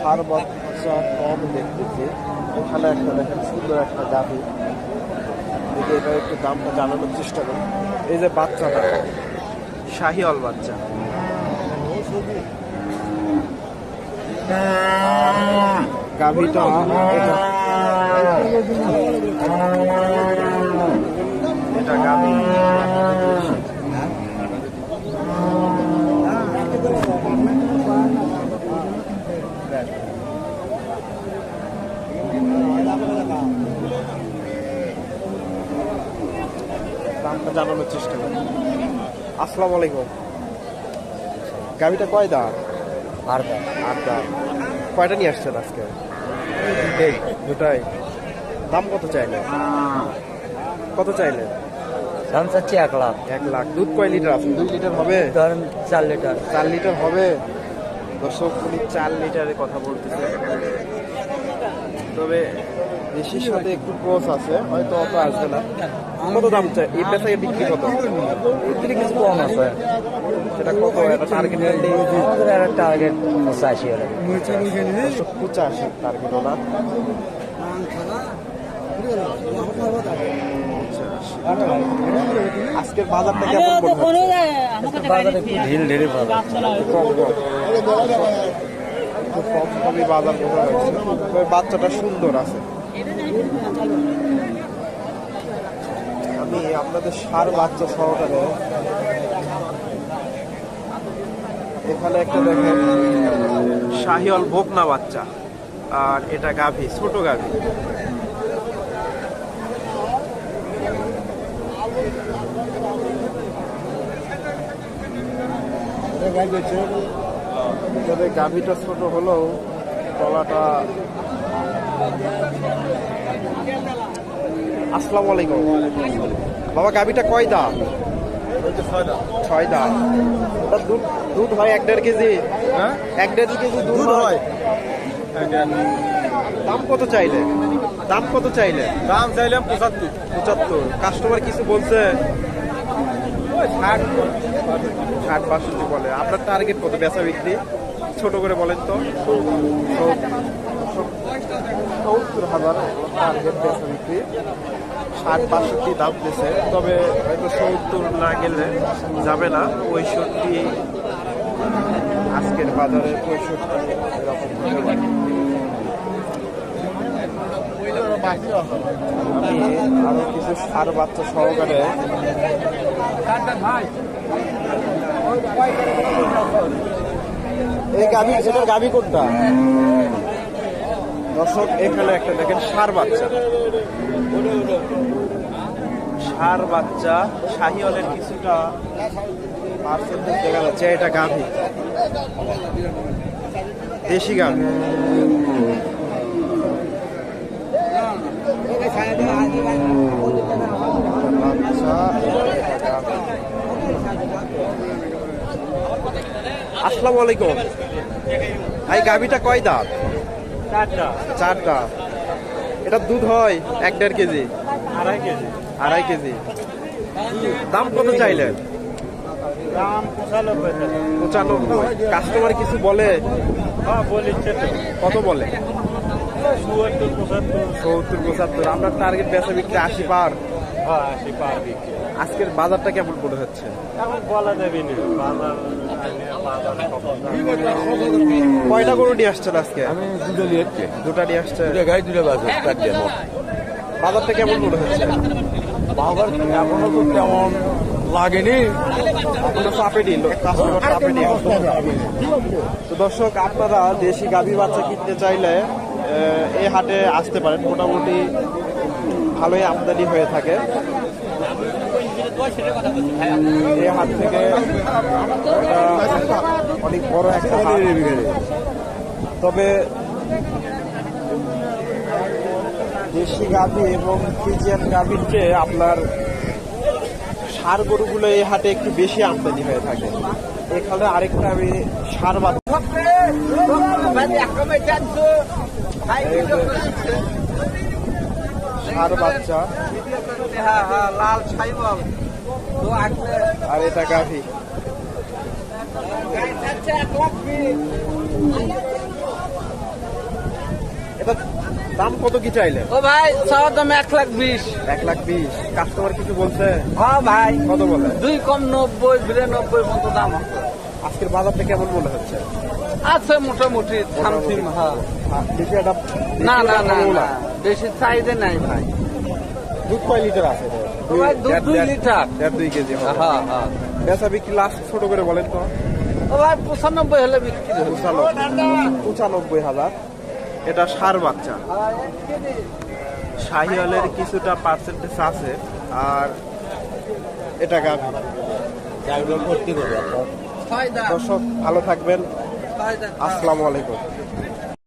সার বাচ্চা কম দেখতেছি। এখানে একটা দেখেন সুন্দর একটা গাভি। দেখে এটা একটু দামটা জানানোর চেষ্টা করি। এই যে বাচ্চাটা, শাহিওয়াল বাচ্চা। গাভিটা এটা এটা গাভি দামটা জানানোর চেষ্টা করি। আসসালামু আলাইকুম। গাড়িটা কয় দাম আর আট দাম কয়টা নিয়ে আসছেন আজকে? দুটাই। দাম কত চাইলে? কত চাইলে? দাম চাচ্ছি এক লাখ। এক লাখ। দুধ কয় লিটার আছে? দুই লিটার হবে? ধরেন চার লিটার। চার লিটার হবে? দর্শক উনি চার লিটারের কথা বলতেছে। তবে দেশির সাথে একটু ক্রস আছে হয়তো অত আসবে না কত দাম চাই এই পেশায় বিক্রি কত এর কিছু কম আছে সেটা কত এটা টার্গেট আমাদের একটা টার্গেট পঁচাশি হলে পঁচাশি টার্গেট আজকের বাজারটা কেমন মনে? বাজারে ঢিল ঢেলে একটু বাজার বাচ্চাটা সুন্দর আছে আমি আপনাদের সার বাচ্চা সহকারে এখানে একটা দেখেন শাহিওয়াল বকনা বাচ্চা আর এটা গাভী, ছোট গাভী। তবে গাভীটা ছোট হলেও তলাটা আসসালামু আলাইকুম। বাবা গাভীটা কয় দাম ছয় দাম দুধ দুধ হয় এক দেড় কেজি? হ্যাঁ? এক দেড় কেজি দুধ হয়? দাম কত চাইলে? দাম কত চাইলে? দাম চাইলাম পঁচাত্তর। পঁচাত্তর। কাস্টমার কিছু বলছে? ষাট ষাট বাষট্টি বলে। আপনার টার্গেট কত? বেচা বিক্রি? ছোট করে বলেন তো। সত্তর হাজার টার্গেট বেচা বিক্রি। ষাট, বাষট্টি দাম দিয়েছে। তবে হয়তো সত্তর না গেলে যাবে না। পঁয়ষট্টি, আজকের বাজারে পঁয়ষট্টি এরকম হতে পারে। আমি আরও কিছু সার বাচ্চা সহকারে এই গাভি এটার গাভি কোনটা? দর্শক, এখানে একটা দেখেন সার বাচ্চা। সার বাচ্চা, শাহিওয়ালের কিছুটা পার্সেন্টেজ দেখা যাচ্ছে। এটা গাভি। দেশি গাভি। আসসালামু আলাইকুম। এই গাভিটা কয় দাঁত? চারটা। এটা দুধ হয় এক দেড় কেজি। আড়াই কেজি। আড়াই কেজি। দাম কত চাইলেন দাম পঁচানব্বই কাস্টমার কিছু বলে? হ্যাঁ কত বলে? সত্তর পঁচাত্তর। আপনার টার্গেট বেচা বিক্রি আশি পার। হ্যাঁ আজকের বাজারটা কেমন মনে হচ্ছে? এখন বলা যাবে না। বাজার বাজার। কয়টা গরু নিয়ে আসছেন আজকে? আমি দুটো নিয়েছি দুটা নিয়ে আসছে দুটো গাড়ি দুটো বাস বাজারটা কেমন মনে হচ্ছে? বাবার এখনও তো তেমন লাগেনি। তো দর্শক আপনারা দেশি গাভী বাচ্চা কিনতে চাইলে এই হাটে আসতে পারেন। মোটামুটি ভালোই আমদানি হয়ে থাকে। এই হাট থেকে অনেক বড় একটা তবে দেশি গাভী এবং ফ্রিজিয়ান গাভীর চেয়ে আপনার সার গরুগুলো এই হাটে একটু বেশি আমদানি হয়ে থাকে। এখানে আরেকটা আমি সার বাচ্চা সার বাচ্চা। লাল ছাইবল আর এটা গাভী। দাম কত কি চাইলে ও ভাই দাম এক লাখ বিশ। এক লাখ বিশ। কাস্টমার কিছু বলছে? হ্যাঁ ভাই। কত বলে? দুই কম নব্বই বিরানব্বই মতো দাম আছে। আজকের বাজারটা কেমন মনে হচ্ছে? আছে মোটামুটি সামথিং হ্যাঁ। বেশি একটা না না না বেশি না বেশি চাহিদা নাই ভাই। দুধ কয় লিটার আছে? লিটার। দেড় দুই কেজি হ্যাঁ হ্যাঁ। বেচা বিক্রি লাস্ট ছোট করে বলেন তো। ও পঁচানব্বই হলে বিক্রি পঁচানব্বই হাজার। এটা সার বাচ্চা। শাহিওয়ালের কিছুটা পার্সেন্টেজ আছে। আর এটা গাভী দর্শক ভালো থাকবেন। আসসালামু আলাইকুম।